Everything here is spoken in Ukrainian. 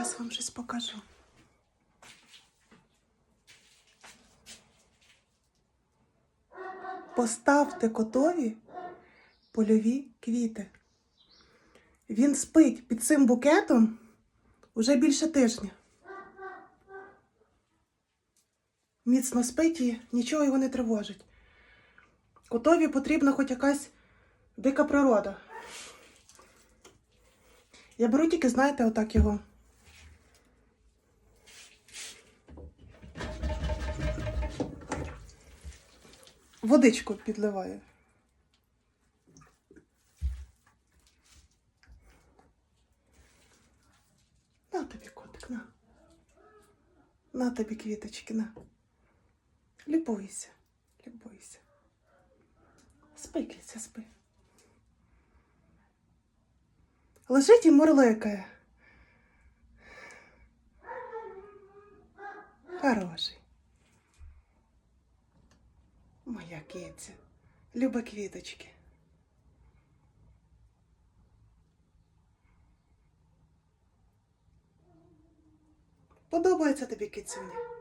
Зараз вам щось покажу. Поставте котові польові квіти. Він спить під цим букетом уже більше тижня. Міцно спить і нічого його не тривожить. Котові потрібна хоч якась дика природа. Я беру тільки, знаєте, отак його. Водичку підливаю. На тобі котик, на. На тобі квіточки, на. Любуйся, любуйся. Спи, киця, спи. Лежить і мурликає. Хороший. Моя киця. Люба квіточки. Подобається тобі кицюня?